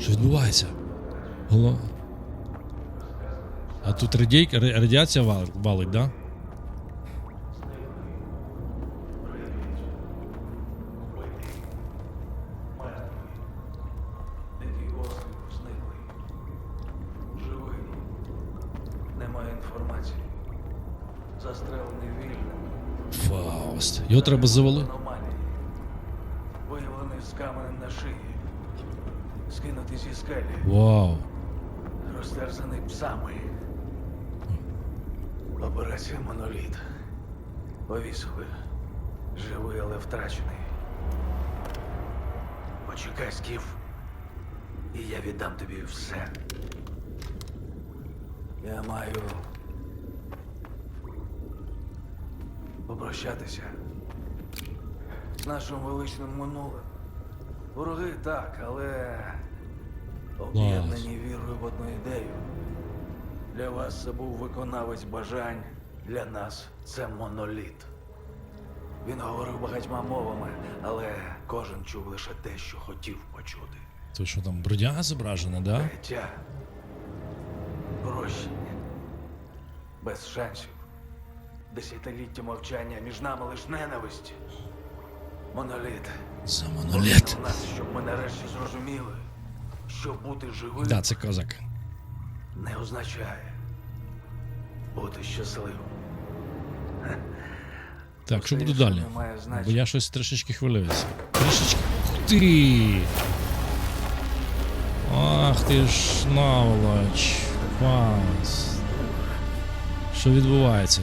Що відбувається? Голо... А тут радійка, ра- радіація валить, валить, да? Фауст. Його треба завалити. Виявлений з каменем на шиї. Скинутий зі скелі. Вау. Розтерзаний псами. Операція Моноліт. Повісили. Живий, але втрачений. Почекай, Скіф. І я віддам тобі все. Я маю попрощатися з нашим величним минулим. Вороги так, але об'єднані вірою в одну ідею. Для вас це був виконавець бажань, для нас це моноліт. Він говорив багатьма мовами, але кожен чув лише те, що хотів почути. То що там, бродяга зображена, да? Життя. Прощення. Без шансів. Десятиліття мовчання, між нами лиш ненависть. Моноліт. За моноліт. У нас, щоб ми нарешті зрозуміли, що бути живим Да, це козак. не означає бути щасливим. Так, що буде далі? Бо я щось трішечки хвилююся. Трішечки. Ух ти! Ах ти ж наволоч. Фас. Що відбувається?